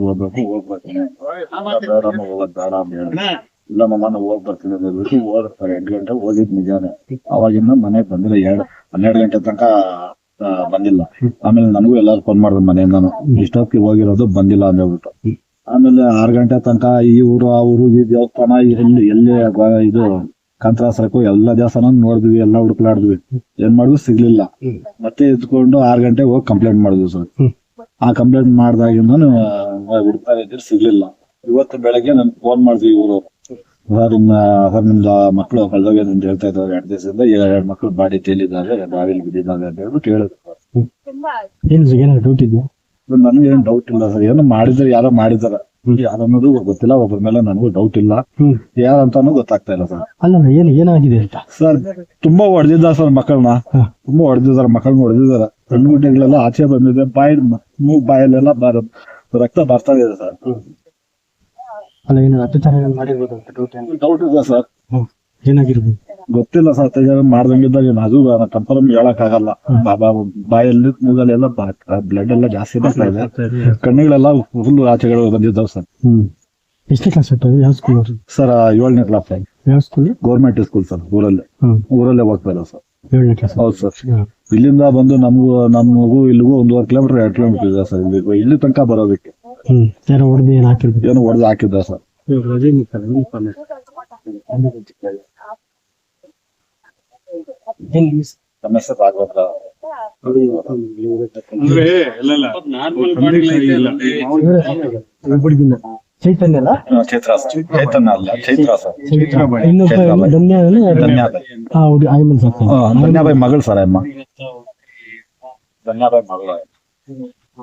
ಹೋಗ್ಬೇಕು ಹೋಗ್ಬೇಕು. ಬೇಡ. ಇಲ್ಲ ಹೋಗ್ ಬರ್ತೀನಿ ಹೇಳ್ಬಿಟ್ಟು ಹೋಗ್ತಾರೆ ಎಂಟು ಗಂಟೆ ಹೋಗಿದ್ ನಿಜಾನೆ. ಅವಾಗಿಂದ ಮನೆಗ್ ಬಂದಿಲ್ಲ ಎರಡು ಹನ್ನೆರಡು ಗಂಟೆ ತನಕ ಬಂದಿಲ್ಲ. ಆಮೇಲೆ ನನಗೂ ಎಲ್ಲಾರು ಫೋನ್ ಮಾಡಿದ್ರು ಮನೆಯಿಂದಾನು. ಇಷ್ಟೊತ್ತಿಗೆ ಹೋಗಿರೋದು ಬಂದಿಲ್ಲ ಅಂದ್ಬಿಟ್ಟು. ಹೇಳ್ಬಿಟ್ಟು ಆಮೇಲೆ ಆರ್ ಗಂಟೆ ತನಕ ಈ ಊರು ಆ ಊರು ಈ ದೇವಸ್ಥಾನ ಎಲ್ಲಿ ಎಲ್ಲಿ ಇದು ಕಂತ್ರಾಸರಕ್ಕೂ ಎಲ್ಲ ದೇವಸ್ಥಾನ ನೋಡಿದ್ವಿ ಎಲ್ಲಾ ಹುಡುಕ್ಲಾಡಿದ್ವಿ. ಏನ್ ಮಾಡಿದ್ವಿ? ಸಿಗ್ಲಿಲ್ಲ. ಮತ್ತೆ ಎದ್ಕೊಂಡು ಆರ್ ಗಂಟೆಗೆ ಹೋಗಿ ಕಂಪ್ಲೇಂಟ್ ಮಾಡಿದ್ವಿ ಸರ್. ಆ ಕಂಪ್ಲೇಂಟ್ ಮಾಡಿದಾಗಿಂದನು ಹುಡುಕ್ತಾ ಇದ್ದೀರಿ ಸಿಗ್ಲಿಲ್ಲ. ಇವತ್ತು ಬೆಳಗ್ಗೆ ನನ್ ಫೋನ್ ಮಾಡಿದ್ವಿ ಇವರು ಸರ್ ನಿಮ್ಮ ಸರ್ ನಿಮ್ದು ಮಕ್ಕಳು ಕಳ್ದೋಗ್ಯದ ಅಂತ ಹೇಳ್ತಾ ಇದ್ದಾರೆ ಎರಡು ದಿವಸದಿಂದ. ಎರಡು ಮಕ್ಕಳು ಬಾಡಿ ತೇಲಿದ್ದಾರೆ ಬಾವಿಲಿ ಬಿದ್ದಿದ್ದಾರೆ ಅಂತ ಹೇಳ್ಬಿಟ್ಟು ಹೇಳಿದ್ರು ಏನು ಏನಾದ್ರು ಡೌಟ್ ಇದೆಯಾ? ನನಗೆ ಏನ್ ಡೌಟ್ ಇಲ್ಲ ಸರ್. ಏನೋ ಮಾಡಿದ್ರೆ ಯಾರೋ ಮಾಡಿದಾರ. ಯಾರನ್ನೋದು ಗೊತ್ತಿಲ್ಲ. ಒಬ್ಬರ ಮೇಲೆ ನನಗೂ ಡೌಟ್ ಇಲ್ಲ. ಯಾರಂತಾನು ಗೊತ್ತಾಗ್ತಾ ಇಲ್ಲ ಸರ್. ಅಲ್ಲ ಏನು ಏನಾಗಿದೆ ಅಂತ? ಸರ್ ತುಂಬಾ ಹೊಡೆದಿದ್ದಾರೆ ಸರ್ ಮಕ್ಕಳನ್ನ. ತುಂಬಾ ಹೊಡೆದಿದ್ದಾರೆ ಮಕ್ಕಳನ್ನ ಹೊಡೆದಿದ್ದಾರೆ. ಕಣ್ಣು ಗುಡ್ಡೆಗಳೆಲ್ಲ ಆಚೆ ಬಂದಿದೆ ಬಾಯಿ ಮೂಗ್ ಬಾಯಲ್ಲೆಲ್ಲ ಬರ ರಕ್ತ ಬರ್ತಾ ಇದೆ ಸರ್. ಅಲ್ಲ ಏನು ಅತ್ಯಾಚಾರ ಏನಾದ್ರು ಮಾಡಿರ್ಬೋದು ಅಂತ ಡೌಟ್ ಏನು ಡೌಟ್ ಇದೆ ಸರ್. ಏನಾಗಿರ್ಬೋದು? ಗೊತ್ತಿಲ್ಲ ಸರ್ ಅತ್ಯಾಚಾರ ಮಾಡ್ದಂಗಿದ್ದಾಗ ಅದು ಕನ್ಫರ್ಮ್ ಹೇಳಕ್ ಆಗಲ್ಲ ಬಾಬಾ ಬಾಯಲ್ಲಿ ಮೂಗಲ್ಲಿ ಎಲ್ಲ ಬ್ಲಡ್ ಎಲ್ಲ ಜಾಸ್ತಿ ಬರ್ತಾ ಇದೆ. ಕಣ್ಣುಗಳೆಲ್ಲ ಫುಲ್ ಆಚೆಗಳು ಬಂದಿದ್ದಾವೆ ಸರ್. ಹ್ಮ್. ಎಷ್ಟನೇ ಕ್ಲಾಸ್ ಯಾವ ಸ್ಕೂಲ್ ಸರ್ ಏಳನೇ ಕ್ಲಾಸ್ ಯಾವ ಸ್ಕೂಲ್ ಗೌರ್ಮೆಂಟ್ ಸ್ಕೂಲ್ ಸರ್ ಊರಲ್ಲೇ. ಊರಲ್ಲೇ ಹೋಗ್ತಾರೆ ಸರ್. ಏಳನೇ ಕ್ಲಾಸ್ ಹೌದು ಸರ್. ಇಲ್ಲಿಂದ ಬಂದು ನಮಗೂ ನಮಗೂ ಇಲ್ಲಿಗೂ ಒಂದೂವರೆ ಕಿಲೋಮೀಟರ್ ಎರಡು ಕಿಲೋಮೀಟರ್ ಇದೆ ಸರ್ ಇಲ್ಲಿ. ಇಲ್ಲಿ ತನಕ ಬರೋದಕ್ಕೆ. ಹ್ಮ್. ಯಾರೋ ಹೊಡೆದು ಏನು ಹಾಕಿರ್ಬೇಕು? ಏನು ಹೊಡೆದು ಹಾಕಿದ್ದ ಸರ್? ನಮ್ಮ ಹೆಸರು ರಾಘವೇಂದ್ರ ಒಬ್ಬಡಿಗಿನ್ನ ಇಲ್ಲ ಇಲ್ಲ ಇಲ್ಲ ಇಲ್ಲ ಸರ್ ಚೈತನ್ಯ ಅಲ್ಲ ಚೈತ್ರ ಸರ್ ಇನ್ನೊಬ್ಬ ಚೈತ್ರ ಧನ್ಯ ಧನ್ಯವಾದ ಆ ಹುಡುಗಿ ಆಯ್ಮನ್ ಸಾಕ್ತಾನೆ. ಧನ್ಯವಾದ ಮಗಳು ಸರ್ ಅಮ್ಮ. ಧನ್ಯವಾದ ಮಗಳು.